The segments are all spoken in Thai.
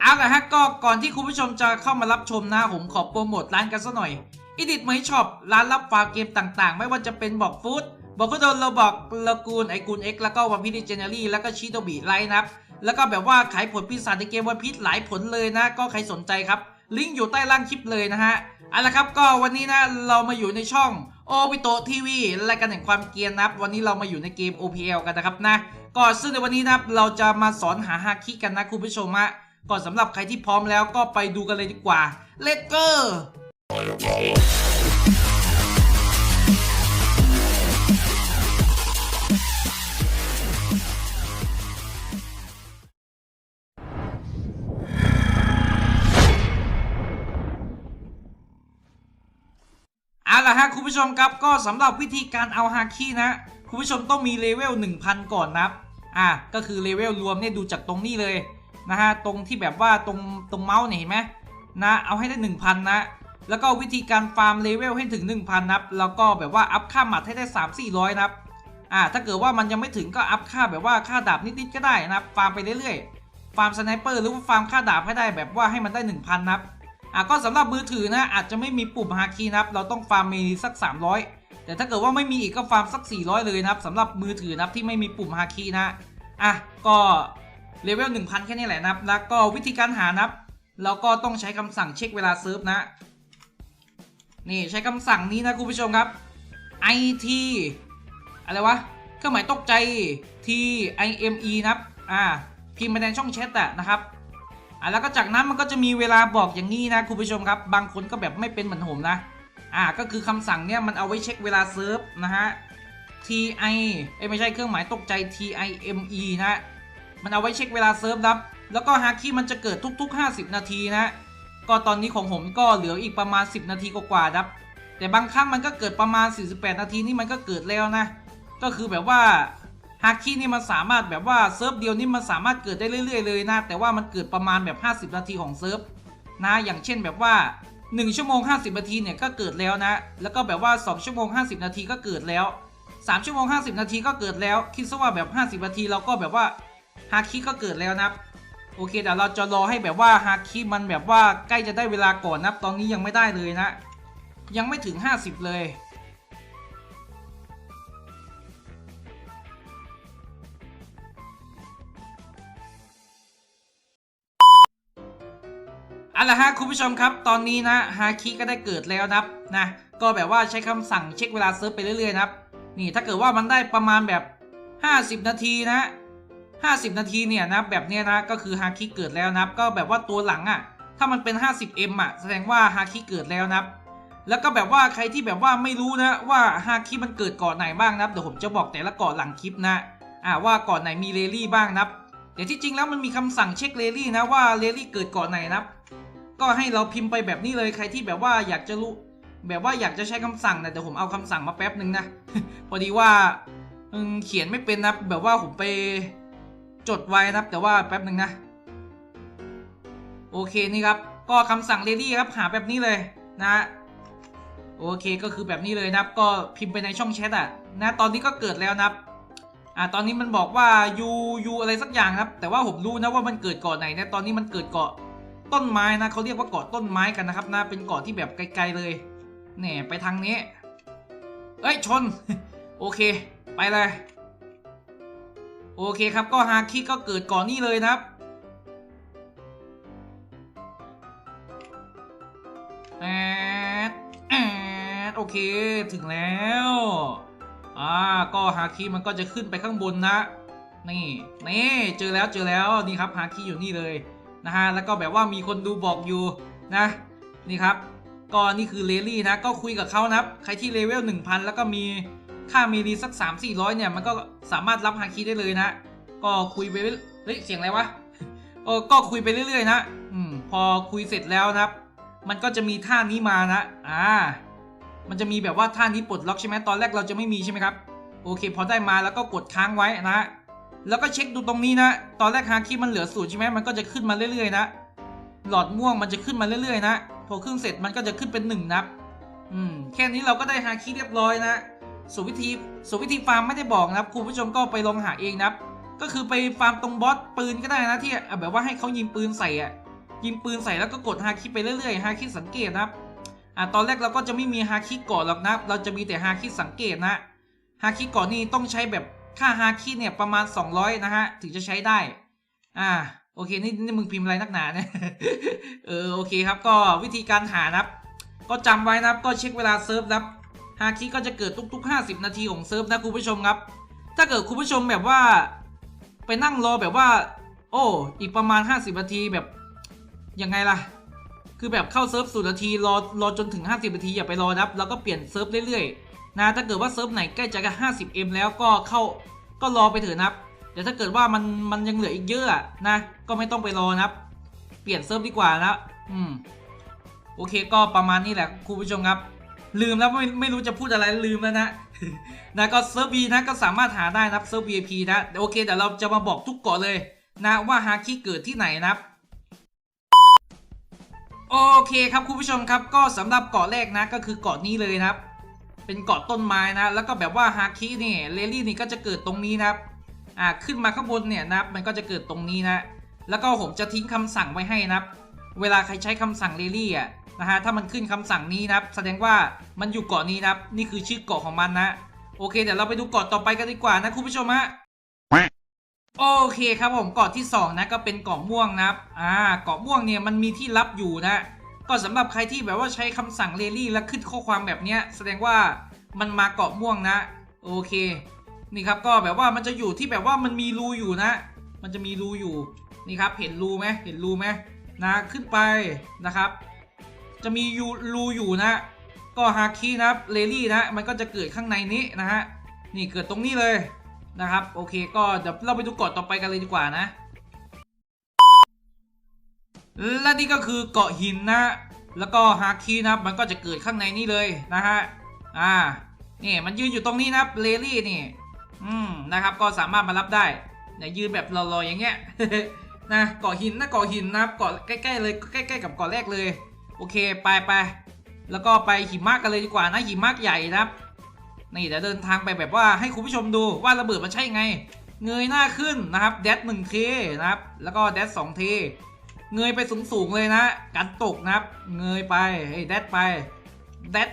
เอาละฮะก็ก่อนที่คุณผู้ชมจะเข้ามารับชมนะผมขอโปรโมทร้านกันสักหน่อยอีดิทไมช็อปร้านรับฝากเกมต่างๆ ไม่ว่าจะเป็นบอกฟู้ดบอกก็โดนเราบอกลากูนไอกูนเอ็กแล้วก็วันพิธีเจเนอรี่แล้วก็ชิโตบิไลน์นะแล้วก็แบบว่าขายผลปีศาจในเกมวันพิษหลายผลเลยนะ ก็ใครสนใจครับ ลิงก์อยู่ใต้ล่างคลิปเลยนะฮะเอาละครับก็วันนี้นะเรามาอยู่ในช่อง โอปิโตทีวีรายการแห่งความเกียนนะครับ วันนี้เรามาอยู่ในเกม OPL กันนะครับนะก่อนซึ่งในวันนี้นะครับเราจะมาสอนหาฮาคิกันนะคุณผู้ชมฮะก่อนสำหรับใครที่พร้อมแล้วก็ไปดูกันเลยดีกว่าเลตเกอร์ ล่ะฮะคุณผู้ชมครับก็สำหรับวิธีการเอาฮาคินะคุณผู้ชมต้องมีเลเวล1000 ก่อนนะครับอะก็คือเลเวลรวมเนี่ยดูจากตรงนี้เลยนะฮะตรงที่แบบว่าตรงตรงเมาส์เนี่ยเห็นไหมนะเอาให้ได้ 1000 นะ แล้วก็วิธีการฟาร์มเลเวลให้ถึง 1000 นับ แล้วก็แบบว่าอัพค่าหมัดให้ได้ 3 400 นับอ่าถ้าเกิดว่ามันยังไม่ถึงก็อัพค่าแบบว่าค่าดาบนิดๆก็ได้นับฟาร์มไปเรื่อยๆ ฟาร์มสไนเปอร์หรือว่าฟาร์มค่าดาบให้ได้แบบว่าให้มันได้ 1000 นับ อะก็สำหรับมือถือนะอาจจะไม่มีปุ่มฮาคีนะครับ เราต้องฟาร์มมีสัก 300 แต่ถ้าเกิดว่าไม่มีอีกก็ฟาร์มสัก 400 เลยนะครับสำหรับมือถือนะครับที่ไม่มีปุ่มฮาคีนะอะก็เลเวล1000 แค่นี้แหละนะครับ แล้วก็วิธีการหานะครับเราก็ต้องใช้คำสั่งเช็คเวลาเซิร์ฟนะ นี่ใช้คำสั่งนี้นะคุณผู้ชมครับ IT อะไรวะเครื่องหมายตกใจ T I M E นะครับ อ่า พิมพ์มาในช่องแชทอะนะครับ อะแล้วก็จากนั้นมันก็จะมีเวลาบอกอย่างนี้นะคุณผู้ชมครับ บางคนก็แบบไม่เป็นเหมือนผมนะอ่าก็คือคำสั่งเนี่ยมันเอาไว้เช็คเวลาเซิร์ฟนะฮะ T I เอ้ไม่ใช่เครื่องหมายตกใจ T I M E นะ มันเอาไว้เช็คเวลาเซิร์ฟครับแล้วก็ฮาคิมันจะเกิดทุก ๆ 50 นาทีนะ ก็ตอนนี้ของผมก็เหลืออีกประมาณ 10 นาทีกว่าๆครับ แต่บางครั้งมันก็เกิดประมาณ 48 นาทีนี่มันก็เกิดแล้วนะ ก็คือแบบว่า ฮาคินี่มันสามารถแบบว่าเซิร์ฟเดียวนี่มันสามารถเกิดได้เรื่อย ๆ เลยนะ แต่ว่ามันเกิดประมาณแบบ 50 นาทีของเซิร์ฟนะ อย่างเช่นแบบว่า 1 ชั่วโมง 50 นาทีเนี่ยก็เกิดแล้วนะ แล้วก็แบบว่า 2 ชั่วโมง 50 นาทีก็เกิดแล้ว 3 ชั่วโมง 50 นาทีก็เกิดแล้ว คิดซะว่าแบบ 50 นาทีเราก็แบบว่าฮาคิก็เกิดแล้วนะโอเคเดี๋ยวเราจะรอให้แบบว่าฮาคิมันแบบว่าใกล้จะได้เวลาก่อนนะตอนนี้ยังไม่ได้เลยนะ ยังไม่ถึง 50 เลย อาละฮะคุณผู้ชมครับ ตอนนี้นะฮาคิก็ได้เกิดแล้วนะครับนะก็แบบว่าใช้คำสั่งเช็คเวลาเซิร์ฟไปเรื่อยๆนะครับ นี่ถ้าเกิดว่ามันได้ประมาณแบบ 50 นาทีนะ50 นาทีเนี่ยนะแบบเนี้ยนะก็คือฮาคิเกิดแล้วนะครับ ก็แบบว่าตัวหลังอะ่ะ ถ้ามันเป็น 50M อะแสดงว่าฮาคิเกิดแล้วนะครับ แล้วก็แบบว่าใครที่แบบว่าไม่รู้นะว่าฮาคิมันเกิดเกาะไหนบ้างนะครับเดี๋ยวผมจะบอกแต่ละเกาะหลังคลิปนะอ่าว่าเกาะไหนมีเรลลี่บ้างนะครับแต่ที่จริงแล้วมันมีคำสั่งเช็คเรลลี่นะว่าเรลลี่เกิดเกาะไหนนะครับ ก็ให้เราพิมพ์ไปแบบนี้เลยใครที่แบบว่าอยากจะรู้แบบว่าอยากจะใช้คำสั่งนะแต่ผมเอาคำสั่งมาแป๊บหนึ่งนะพอดีว่าเขียนไม่เป็นนะแบบว่าผมไปจดไว้นะแต่ว่าแป๊บหนึ่งนะ โอเคนี่ครับ ก็คำสั่งเรดี้ครับหาแบบนี้เลยนะโอเคก็คือแบบนี้เลยนะก็พิมพ์ไปในช่องแชทอะนะตอนนี้ก็เกิดแล้วนะอ่าตอนนี้มันบอกว่ายูยูอะไรสักอย่างครับ แต่ว่าผมรู้นะว่ามันเกิดเกาะไหนนะตอนนี้มันเกิดเกาะ ต้นไม้นะเขาเรียกว่าเกาะต้นไม้กันนะครับนะเป็นเกาะที่แบบไกลๆเลยแหน่ไปทางนี้ เอ้ยชน โอเค ไปเลย โอเคครับก็ฮาคิก็เกิดก่อนนี่เลยนะครับแอดแอดโอเคถึงแล้วอ่าก็ฮาคิมันก็จะขึ้นไปข้างบนนะ นี่นี่เจอแล้วเจอแล้วนี่ครับฮาคิอยู่นี่เลย นะฮะแล้วก็แบบว่ามีคนดูบอกอยู่นะนี่ครับก็นี่คือเลลี่นะก็คุยกับเขานะครับใครที่เลเวล1000 แล้วก็มีค่ามีรีสัก 3 400 เนี่ย มันก็สามารถรับฮาคิได้เลยนะ ก็คุยไปเรื่อยเฮ้ยเสียงอะไรวะเออก็คุยไปเรื่อย ๆ นะอืมพอคุยเสร็จแล้วนะครับ มันก็จะมีท่านี้มานะอ่ามันจะมีแบบว่าท่านี้ปลดล็อกใช่ไหมตอนแรกเราจะไม่มีใช่ไหมครับโอเค พอได้มาแล้วก็กดค้างไว้นะ แล้วก็เช็คดูตรงนี้นะ ตอนแรกฮาคิมันเหลือศูนย์ใช่ไหมมันก็จะขึ้นมาเรื่อยๆนะ หลอดม่วงมันจะขึ้นมาเรื่อยๆนะ พอขึ้นเสร็จมันก็จะขึ้นเป็นหนึ่งนับ อืม แค่นี้เราก็ได้ฮาคิเรียบร้อยนะส่วนวิธีส่วนวิธีฟาร์มไม่ได้บอกนะครับ คุณผู้ชมก็ไปลองหาเองนะครับ ก็คือไปฟาร์มตรงบอสปืนก็ได้นะที่แบบว่าให้เขายิงปืนใส่อะยิงปืนใส่แล้วก็กดฮาคิไปเรื่อยๆฮาคิสังเกตนะครับ อะตอนแรกเราก็จะไม่มีฮาคิก่อนหรอกนะ เราจะมีแต่ฮาคิสังเกตนะ ฮาคิก่อนนี่ต้องใช้แบบ ค่าฮาคิเนี่ยประมาณ 200 นะฮะ ถึงจะใช้ได้ อ่า โอเค นี่นี่มึงพิมพ์อะไรนักหนาเนี่ยเออ โอเคครับก็วิธีการหานะครับ ก็จำไว้นะครับ ก็เช็คเวลาเซิร์ฟนะครับฮาคิก็จะเกิดทุกๆ 50 นาทีของเซิร์ฟนะคุณผู้ชมครับ ถ้าเกิดคุณผู้ชมแบบว่า ไปนั่งรอแบบว่า โอ้ อีกประมาณ 50 นาทีแบบยังไงล่ะ คือแบบเข้าเซิร์ฟสูนาทีรอรอจนถึง 50 นาทีอย่าไปรอนะครับ แล้วก็เปลี่ยนเซิร์ฟเรื่อยๆ นะถ้าเกิดว่าเซิร์ฟไหนใกล้จะกับ 50M แล้วก็เข้าก็รอไปเถอะนะครับแต่ถ้าเกิดว่ามันมันยังเหลืออีกเยอะนะก็ไม่ต้องไปรอนะครับ เปลี่ยนเซิร์ฟดีกว่านะอืมโอเคก็ประมาณนี้แหละคุณผู้ชมครับ ลืมแล้วไม่ไม่รู้จะพูดอะไรลืมแล้วนะนะก็เซิร์ฟบีนะก็สามารถหาได้นะครับเซิร์ฟ VIP นะโอเคเดี๋ยวเราจะมาบอกทุกเกาะเลยนะว่าฮาคิเกิดที่ไหนนะครับโอเคครับคุณผู้ชมครับก็สำหรับเกาะแรกนะก็คือเกาะนี้เลยนะครับ เป็นเกาะต้นไม้นะแล้วก็แบบว่าฮาคินี่เลลี่นี่ก็จะเกิดตรงนี้นะครับอ่าขึ้นมาข้างบนเนี่ยนะครับมันก็จะเกิดตรงนี้นะแล้วก็ผมจะทิ้งคำสั่งไว้ให้นะครับเวลาใครใช้คำสั่งเลลี่อะนะฮะถ้ามันขึ้นคำสั่งนี้นะครับ แสดงว่ามันอยู่เกาะนี้นะครับ นี่คือชื่อเกาะของมันนะ โอเคเดี๋ยวเราไปดูเกาะต่อไปกันดีกว่านะคุณผู้ชมฮะโอเคครับผมเกาะที่สองนะก็เป็นเกาะม่วงนะครับอ่าเกาะม่วงเนี่ยมันมีที่ลับอยู่นะ ก็สำหรับใครที่แบบว่าใช้คำสั่งเลลี่แล้วขึ้นข้อความแบบเนี้ยแสดงว่ามันมาเกาะม่วงนะ โอเค นี่ครับก็แบบว่ามันจะอยู่ที่แบบว่ามันมีรูอยู่นะ มันจะมีรูอยู่นี่ครับ เห็นรูไหมเห็นรูไหมนะขึ้นไปนะครับ จะมียูรูอยู่นะ ก็ฮาคินะครับเลลี่นะ มันก็จะเกิดข้างในนี้นะฮะนี่เกิดตรงนี้เลยนะครับ โอเค ก็เดี๋ยวเราไปดูกาะต่อไปกันเลยดีกว่านะ และนี่ก็คือเกาะหินนะ แล้วก็ฮาคินะมันก็จะเกิดข้างในนี้เลยนะฮะ อ่า นี่มันยืนอยู่ตรงนี้นะเลลี่นี่ อืมนะครับ ก็สามารถมารับได้เนี่ยยืนแบบรอๆอย่างเงี้ย นะเกาะหินนะเกาะหินนะเกาะใกล้ๆเลยใกล้ๆกับเกาะแรกเลย โอเคไปไปแล้วก็ไปหิมะกกันเลยดีกว่านะหิมะใหญ่นะครับนี่เดี๋ยวเดินทางไปแบบว่าให้คุณผู้ชมดูว่าระเบิดมันใช่ไง เงยหน้าขึ้นนะครับแดดหนึ่งเทนะครับ แล้วก็แดดสองเท เงยไปสูงๆเลยนะ กันตกนะครับ เงยไปเฮ้ยแดดไปแดด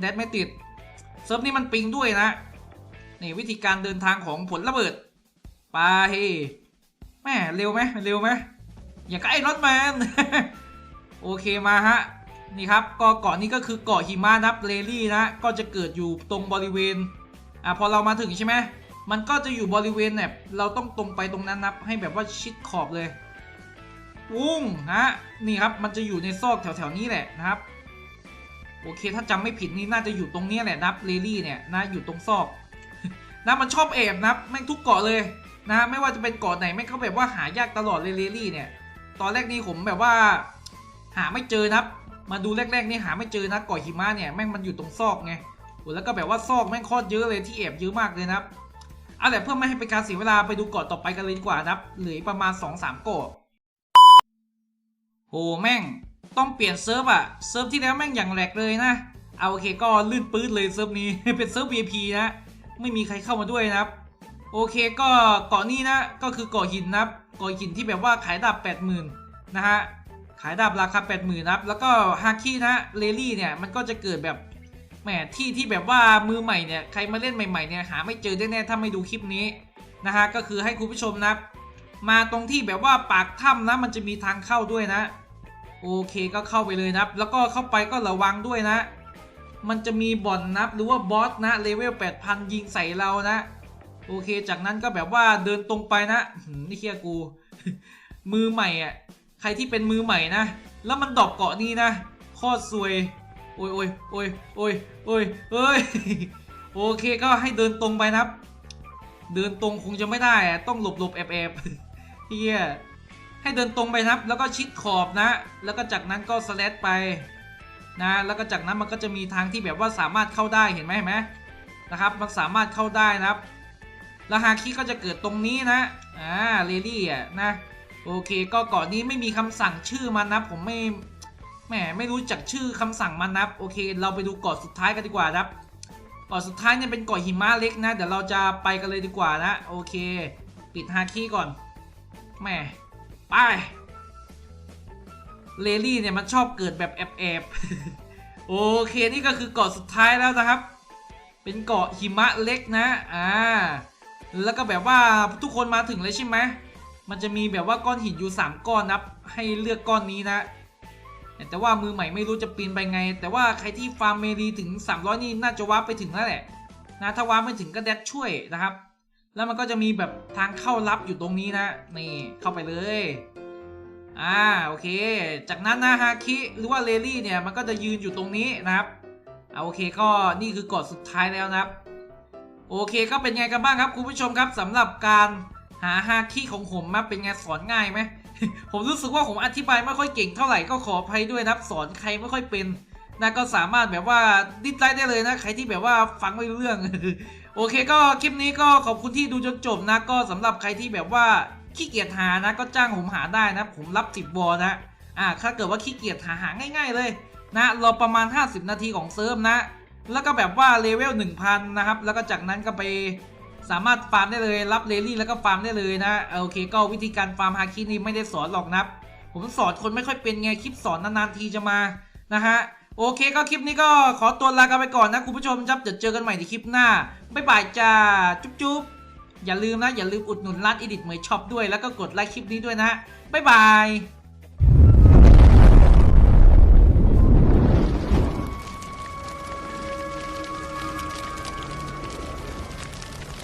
แดดไม่ติด เซิร์ฟนี่มันปิงด้วยนะ นี่วิธีการเดินทางของผลระเบิด ไปแม่เร็วไหมเร็วไหมอย่างกับไอ้รถแมนโอเคมาฮะ นี่ครับก็เกาะนี้ก็คือเกาะหิมะนับเลลี่นะ ก็จะเกิดอยู่ตรงบริเวณ อะพอเรามาถึงใช่ไหมมันก็จะอยู่บริเวณแบบเราต้องตรงไปตรงนั้นนับให้แบบว่าชิดขอบเลย วุ้งฮะนี่ครับมันจะอยู่ในซอกแถวๆนี้แหละนะครับ โอเคถ้าจำไม่ผิดนี่น่าจะอยู่ตรงนี้แหละนับเลลี่เนี่ยนะอยู่ตรงซอกนะมันชอบแอบนับแม่งทุกเกาะเลยนะไม่ว่าจะเป็นเกาะไหนแม่งเขาแบบว่าหายากตลอดเลยเลลี่เนี่ย ตอนแรกนี่ผมแบบว่า หาไม่เจอนับมาดูแรกๆนี่หาไม่เจอนะเกาะหิมะเนี่ยแม่งมันอยู่ตรงซอกไงโหแล้วก็แบบว่าซอกแม่งโคตรเยอะเลยที่แอบเยอะมากเลยนะครับเอาแต่เพื่อไม่ให้เป็นการเสียเวลาไปดูเกาะต่อไปกันเลยดีกว่านะครับเหลืออีกประมาณ 2-3 เกาะ โหแม่งต้องเปลี่ยนเซิร์ฟอะเซิร์ฟที่แล้วแม่งอย่างแหลกเลยนะ เอาโอเคก็ลื่นปื๊ดเลยเซิร์ฟนี้ เป็นเซิร์ฟ VIP นะ ไม่มีใครเข้ามาด้วยนะครับ โอเคก็เกาะนี้นะ ก็คือเกาะหินนะครับเกาะหินที่แบบว่าขายดาบ80,000นะฮะ ขายดาบราคา80,000นะครับ แล้วก็ฮาคินะเลลี่เนี่ยมันก็จะเกิดแบบแหมที่ที่แบบว่ามือใหม่เนี่ยใครมาเล่นใหม่ๆเนี่ยหาไม่เจอแน่ๆถ้าไม่ดูคลิปนี้นะฮะก็คือให้คุณผู้ชมนะมาตรงที่แบบว่าปากถ้ำนะมันจะมีทางเข้าด้วยนะ โอเคก็เข้าไปเลยนะครับ แล้วก็เข้าไปก็ระวังด้วยนะ มันจะมีบ่อนนับหรือว่าบอสนะเลเวล8,000 ยิงใส่เรานะ โอเค จากนั้นก็แบบว่าเดินตรงไปนะนี่เคียกู มือใหม่อะ ใครที่เป็นมือใหม่นะ แล้วมันดอกเกาะนี้นะโคตรซวย โอ้ยโอ้ยโอ้ยโอ้ยโอ้ยเอ้ย โอเคก็ให้เดินตรงไปนะครับ เดินตรงคงจะไม่ได้ต้องหลบหลบแอบแอบเฮีย ให้เดินตรงไปครับ แล้วก็ชิดขอบนะ แล้วก็จากนั้นก็สแลดไปนะ แล้วก็จากนั้นมันก็จะมีทางที่แบบว่าสามารถเข้าได้เห็นไหมเห็นไหมนะครับ มันสามารถเข้าได้นะครับแล้วฮาคิก็จะเกิดตรงนี้นะ อ่า เรลี่อะนะ โอเค ก็ก่อนนี้ไม่มีคำสั่งชื่อมันนะ ผมไม่ แหม ไม่รู้จักชื่อคำสั่งมันนะ โอเค เราไปดูเกาะสุดท้ายกันดีกว่านะครับเกาะสุดท้ายเนี่ยเป็นเกาะหิมะเล็กนะ เดี๋ยวเราจะไปกันเลยดีกว่านะ โอเค ปิดฮาคีก่อน แหม่ ไปเลลี่เนี่ยมันชอบเกิดแบบแอบๆโอเคนี่ก็คือเกาะสุดท้ายแล้วนะครับ เป็นเกาะหิมะเล็กนะอ่าแล้วก็แบบว่าทุกคนมาถึงเลยใช่ไหมมันจะมีแบบว่าก้อนหินอยู่ 3 ก้อนนับ ให้เลือกก้อนนี้นะแต่ว่ามือใหม่ไม่รู้จะปีนไปไง แต่ว่าใครที่ฟาร์มเมรีถึง 300 นี่น่าจะวาร์ปไปถึงแล้วแหละนะถ้าวาร์ปไม่ถึงก็แดดช่วยนะครับ แล้วมันก็จะมีแบบทางเข้าลับอยู่ตรงนี้นะนี่เข้าไปเลย อ่าโอเค จากนั้นนะฮาคิหรือว่าเลลี่เนี่ยมันก็จะยืนอยู่ตรงนี้นะครับเอาโอเคก็นี่คือกาะสุดท้ายแล้วนะครับ โอเคก็เป็นไงกันบ้างครับคุณผู้ชมครับสำหรับการหาฮาคิของผมมาเป็นไงสอนง่ายไหมผมรู้สึกว่าผมอธิบายไม่ค่อยเก่งเท่าไหร่ก็ขออภัยด้วยนะครับสอนใครไม่ค่อยเป็นนะก็สามารถแบบว่าดิสไลค์ได้เลยนะ ใครที่แบบว่าฟังไม่รู้เรื่อง โอเคก็คลิปนี้ก็ขอบคุณที่ดูจนจบนะก็สำหรับใครที่แบบว่าขี้เกียจหานะ ก็จ้างผมหาได้นะ ผมรับ10บอนะอ่าถ้าเกิดว่าขี้เกียจหาหาง่าย ๆ เลยนะรอประมาณ 50 นาทีของเซิร์ฟนะ แล้วก็แบบว่าเลเวล1000 นะครับ แล้วก็จากนั้นก็ไปสามารถฟาร์มได้เลยรับเลลี่แล้วก็ฟาร์มได้เลยนะโอเค ก็วิธีการฟาร์มฮาคินี่ไม่ได้สอนหรอกนะผมสอนคนไม่ค่อยเป็นไงคลิปสอนนานๆทีจะมานะฮะ โอเคก็คลิปนี้ก็ขอตัวลากันไปก่อนนะคุณผู้ชมครับเดี๋ยวเจอกันใหม่ในคลิปหน้าบ๊ายบายจ้าจุ๊บจุ๊บอย่าลืมนะ อย่าลืมอุดหนุนร้านอีดิทเมย์ช็อปด้วยแล้วก็กดไลค์คลิปนี้ด้วยนะบ๊ายบาย